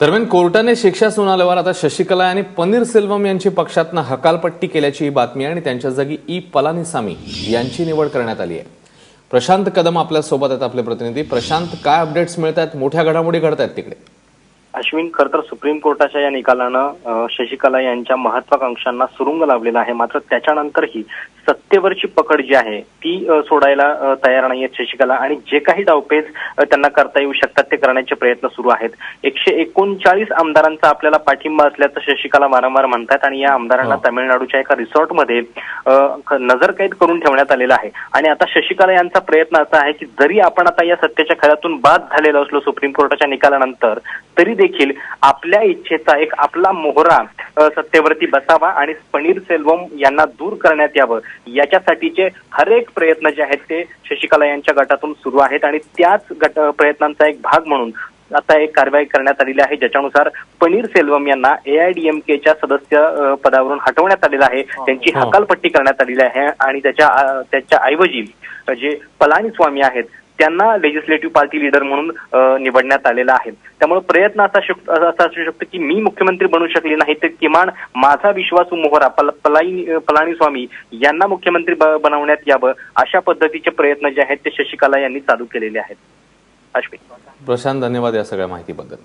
दरम्यान कोर्टाने शिक्षा सुनावल्यावर आता शशिकला आणि पनीर सेल्वम यांची पक्षातनं हकालपट्टी केल्याची ही बातमी आहे आणि त्यांच्या जागी ई पलानीसामी यांची निवड करण्यात आली आहे. प्रशांत कदम आपल्यासोबत आहेत आपले प्रतिनिधी. प्रशांत काय अपडेट्स मिळत आहेत मोठ्या घडामोडी घडत आहेत तिकडे. अश्विन खर तर सुप्रीम कोर्टाच्या या निकालानं शशिकला यांच्या महत्वाकांक्षांना सुरुंग लावलेला आहे. मात्र त्याच्यानंतरही सत्तेवरची पकड जी आहे ती सोडायला तयार नाही आहेत शशिकला. आणि जे काही डावपेच त्यांना करता येऊ शकतात ते करण्याचे प्रयत्न सुरू आहेत. एकशे एकोणचाळीस आमदारांचा आपल्याला पाठिंबा असल्याचं शशिकला वारंवार म्हणतात आणि या आमदारांना हो. तामिळनाडूच्या एका रिसॉर्टमध्ये नजरकैद करून ठेवण्यात आलेला आहे. आणि आता शशिकला यांचा प्रयत्न असा आहे की जरी आपण आता या सत्तेच्या खेळातून बाद झालेलो असलो सुप्रीम कोर्टाच्या निकालानंतर तरी देखील आपल्या इच्छेचा एक आपला मोहरा सत्तेवरती बसावा आणि पनीर सेल्वम यांना दूर करण्यात यावं. याच्यासाठीचे हरेक प्रयत्न जे आहेत ते शशिकला यांच्या गटातून सुरू आहेत आणि त्याच गट प्रयत्नांचा एक भाग म्हणून आता एक कारवाई करण्यात आलेली आहे. ज्याच्यानुसार पनीर सेल्वम यांना एआयडीएमकेच्या सदस्य पदावरून हटवण्यात आलेलं आहे. त्यांची हो. हकालपट्टी करण्यात आलेली आहे आणि त्याच्या त्याच्या ऐवजी जे पलानीस्वामी आहेत त्यांना लेजिस्लेटिव्ह पार्टी लीडर म्हणून निवडण्यात आलेला आहे. त्यामुळे प्रयत्न असा असा असू शकतो की मी मुख्यमंत्री बनू शकले नाही तर किमान माझा विश्वासू मोहरा पलाई पलानीस्वामी यांना मुख्यमंत्री बनवण्यात यावं अशा पद्धतीचे प्रयत्न जे आहेत ते शशिकला यांनी चालू केलेले आहेत. अश्विन. प्रशांत धन्यवाद या सगळ्या माहितीबद्दल.